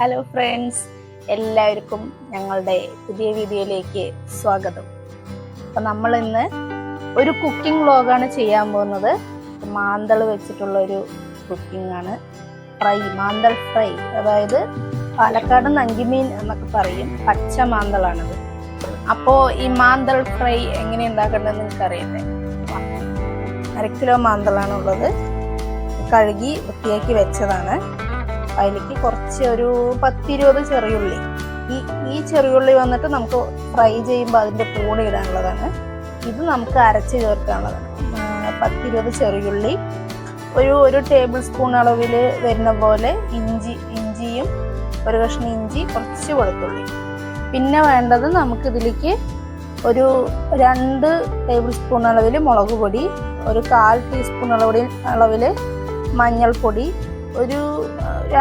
Hello friends എല്ലാവർക്കും ഞങ്ങളുടെ പുതിയ വീഡിയോയിലേക്ക് സ്വാഗതം. അപ്പം നമ്മൾ ഇന്ന് ഒരു കുക്കിംഗ് വ്ളോഗാണ് ചെയ്യാൻ പോകുന്നത്. മാന്തൾ വെച്ചിട്ടുള്ള ഒരു കുക്കിംഗ് ആണ്. ഫ്രൈ മാന്തൾ ഫ്രൈ. അതായത് പാലക്കാട് നങ്കിമീൻ എന്നൊക്കെ പറയും. പച്ച മാന്തളാണത്. അപ്പോൾ ഈ മാന്തൾ ഫ്രൈ എങ്ങനെ ഉണ്ടാക്കേണ്ടതെന്ന് അറിയട്ടെ അര കിലോ മാന്തളാണുള്ളത്. കഴുകി വൃത്തിയാക്കി വെച്ചതാണ്. അതിലേക്ക് കുറച്ച് ഒരു പത്തിരുപത് ചെറിയുള്ളി. ഈ ഈ ചെറിയുള്ളി വന്നിട്ട് നമുക്ക് ഫ്രൈ ചെയ്യുമ്പോൾ അതിന്റെ കൂടെ ഇടാനുള്ളതാണ്. ഇത് നമുക്ക് അരച്ച് ചേർക്കാനുള്ളതാണ്. പത്തിരുപത് ചെറിയുള്ളി. ഒരു ഒരു ടേബിൾ സ്പൂൺ അളവിൽ വരുന്ന പോലെ ഇഞ്ചി ഇഞ്ചിയും ഒരു കഷ്ണം ഇഞ്ചി കുറച്ച് വെളുത്തുള്ളി. പിന്നെ വേണ്ടത് നമുക്കിതിലേക്ക് ഒരു രണ്ട് ടേബിൾ സ്പൂൺ അളവിൽ മുളക് പൊടി ഒരു കാൽ ടീസ്പൂൺ അളവിൽ അളവിൽ മഞ്ഞൾപ്പൊടി ഒരു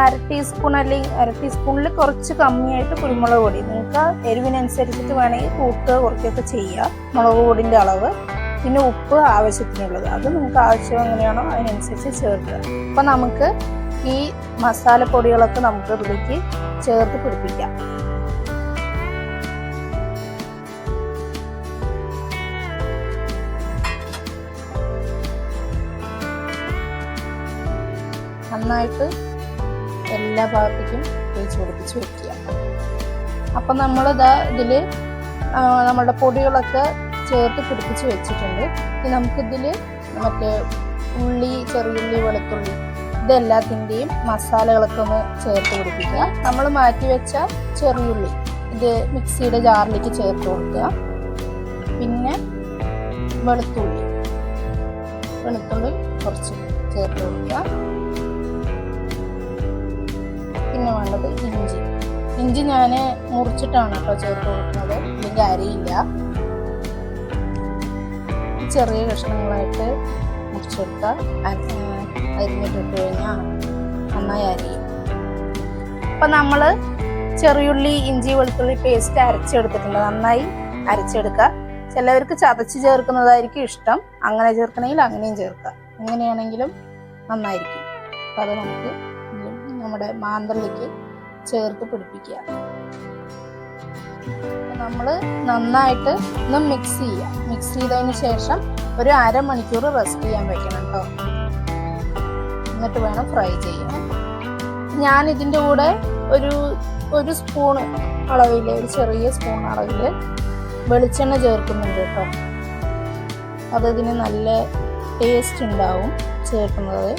അര ടീസ്പൂൺ അല്ലെങ്കിൽ അര ടീസ്പൂണിൽ കുറച്ച് കമ്മിയായിട്ട് കുരുമുളക് പൊടി. നിങ്ങൾക്ക് എരിവിനനുസരിച്ചിട്ട് വേണമെങ്കിൽ കൂട്ടുക കുറയ്ക്കുകയൊക്കെ ചെയ്യുക മുളക് പൊടിന്റെ അളവ് പിന്നെ ഉപ്പ് ആവശ്യത്തിനുള്ളത്. അത് നിങ്ങൾക്ക് ആവശ്യം എങ്ങനെയാണോ അതിനനുസരിച്ച് ചേർക്കുക. അപ്പം നമുക്ക് ഈ മസാലപ്പൊടികളൊക്കെ നമുക്ക് ഇതിലേക്ക് ചേർത്ത് പിടിപ്പിക്കാം. നന്നായിട്ട് എല്ലാ ഭാഗത്തേക്കും തേച്ച് പിടിപ്പിച്ച് വെക്കുക. അപ്പം നമ്മളിതാ ഇതിൽ നമ്മുടെ പൊടികളൊക്കെ ചേർത്ത് പിടിപ്പിച്ച് വെച്ചിട്ടുണ്ട്. ഇനി നമുക്കിതിൽ മറ്റേ ഉള്ളി ചെറിയുള്ളി വെളുത്തുള്ളി ഇതെല്ലാത്തിന്റെയും മസാലകളൊക്കെ ഒന്ന് ചേർത്ത് പിടിപ്പിക്കുക. നമ്മൾ മാറ്റി വെച്ച ചെറിയുള്ളി ഇത് മിക്സിയുടെ ജാറിലേക്ക് ചേർത്ത് കൊടുക്കുക. പിന്നെ വെളുത്തുള്ളി വെളുത്തുള്ളി കുറച്ച് ചേർത്ത് കൊടുക്കുക. പിന്നെ വേണ്ടത്. ഇഞ്ചി. ഇഞ്ചി ഞാൻ മുറിച്ചിട്ടാണ് കേട്ടോ ചേർത്ത് കൊടുക്കുന്നത്. അല്ലെങ്കിൽ അരിയില്ല. ചെറിയ കഷ്ണങ്ങളായിട്ട് മുറിച്ചെടുത്താൽ അരിഞ്ഞിട്ടിട്ട് കഴിഞ്ഞാൽ നന്നായി അരിയും. അപ്പം നമ്മൾ ചെറിയുള്ളി ഇഞ്ചി വെളുത്തുള്ളി പേസ്റ്റ് അരച്ചെടുത്തിട്ടുണ്ട്. നന്നായി അരച്ചെടുക്കുക. ചിലവർക്ക് ചതച്ച് ചേർക്കുന്നതായിരിക്കും ഇഷ്ടം. അങ്ങനെ ചേർക്കണമെങ്കിൽ അങ്ങനെയും ചേർക്കുക. എങ്ങനെയാണെങ്കിലും നന്നായിരിക്കും. അപ്പം അത് നമുക്ക് നമ്മുടെ മാന്തളിലേക്ക് ചേർത്ത് പിടിപ്പിക്കുക. നമ്മൾ നന്നായിട്ട് ഒന്ന് മിക്സ് ചെയ്യുക. മിക്സ് ചെയ്തതിന് ശേഷം ഒരു അരമണിക്കൂർ റെസ്റ്റ് ചെയ്യാൻ വെക്കണം കേട്ടോ എന്നിട്ട് വേണം ഫ്രൈ ചെയ്യാൻ. ഞാൻ ഇതിന്റെ കൂടെ ഒരു ഒരു സ്പൂൺ അളവിൽ ഒരു ചെറിയ സ്പൂൺ അളവിൽ വെളിച്ചെണ്ണ ചേർക്കുന്നുണ്ട് കേട്ടോ ഇതിന് നല്ല ടേസ്റ്റ് ഉണ്ടാവും ചേർക്കുന്നത്.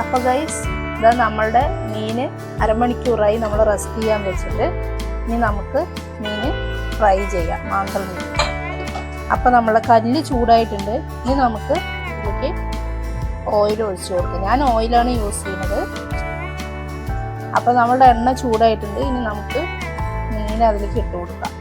അപ്പോൾ ഗൈസ് ഇത് നമ്മളുടെ മീന് അരമണിക്കൂറായി നമ്മൾ റെസ്റ്റ് ചെയ്യാൻ വെച്ചിട്ട് ഇനി നമുക്ക് മീന് ഫ്രൈ ചെയ്യാം മാന്തൾ മീൻ. അപ്പോൾ നമ്മളെ കല്ല് ചൂടായിട്ടുണ്ട്. ഇനി നമുക്ക് ഇതിലേക്ക് ഓയിൽ ഒഴിച്ചു കൊടുക്കാം. ഞാൻ ഓയിലാണ് യൂസ് ചെയ്യുന്നത്. അപ്പോൾ നമ്മളുടെ എണ്ണ ചൂടായിട്ടുണ്ട്. ഇനി നമുക്ക് മീൻ അതിലേക്ക് ഇട്ട് കൊടുക്കാം.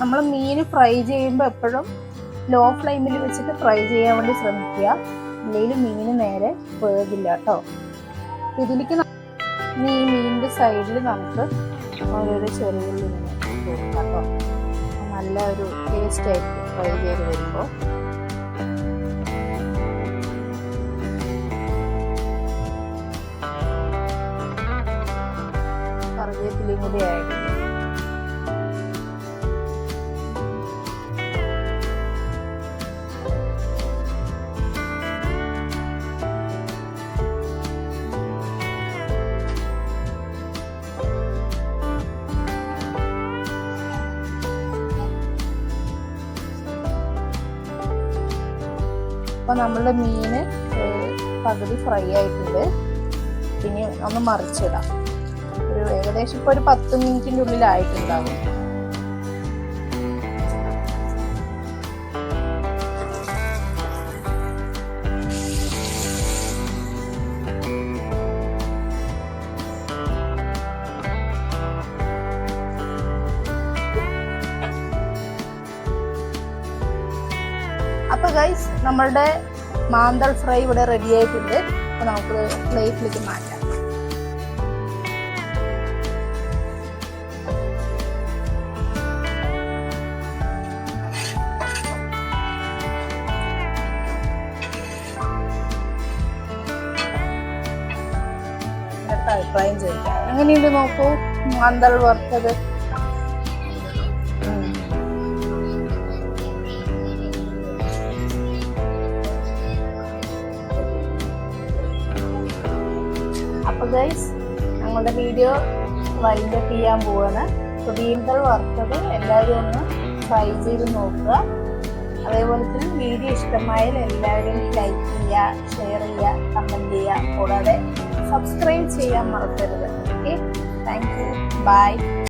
നമ്മൾ മീൻ ഫ്രൈ ചെയ്യുമ്പോൾ എപ്പോഴും ലോ ഫ്ലെയിമിൽ വെച്ചിട്ട് ഫ്രൈ ചെയ്യാൻ വേണ്ടി ശ്രമിക്കുക. അല്ലെങ്കിൽ മീൻ നേരെ വേകില്ല കേട്ടോ. ഇതിലേക്ക് ഈ മീനിന്റെ സൈഡിൽ നമുക്ക് ഓരോരോ ചെറിയ കേട്ടോ. നല്ല ഒരു ടേസ്റ്റ് ആയിരിക്കും ഫ്രൈ ചെയ്ത് വരുമ്പോൾ കറിവേപ്പിലയും കൂടി ആയിട്ട് അപ്പോൾ നമ്മളുടെ ഏഹ്, പകുതി ഫ്രൈ ആയിട്ടുണ്ട്. പിന്നെ ഒന്ന് മറിച്ചിടാം. ഒരു ഏകദേശം ഇപ്പോൾ ഒരു പത്ത് മിനിറ്റിന്റെ ഉള്ളിലായിട്ടുണ്ടാവും. അപ്പൊ ഗൈസ് നമ്മളുടെ മാന്തൾ ഫ്രൈ ഇവിടെ റെഡി ആയിട്ടുണ്ട്. അപ്പൊ നമുക്ക് പ്ലേറ്റിലേക്ക് മാറ്റാം. അഭിപ്രായം ചോദിക്കാം. എങ്ങനെയുണ്ട് നോക്കൂ? മാന്തൾ വറുത്തത്. അപ്പൊ ഗൈസ് ഞങ്ങളുടെ വീഡിയോ വൈൻഡപ്പ് ചെയ്യാൻ പോവാണ്. അപ്പോൾ വീണ്ടൽ വറുത്തത് എല്ലാവരും ഒന്ന് ട്രൈ ചെയ്ത് നോക്കുക. അതേപോലെ തന്നെ വീഡിയോ ഇഷ്ടമായാൽ എല്ലാവരും ലൈക്ക് ചെയ്യുക ഷെയർ ചെയ്യുക കമന്റ് ചെയ്യുക. കൂടാതെ സബ്സ്ക്രൈബ് ചെയ്യാൻ മറക്കരുത്. Okay thank you by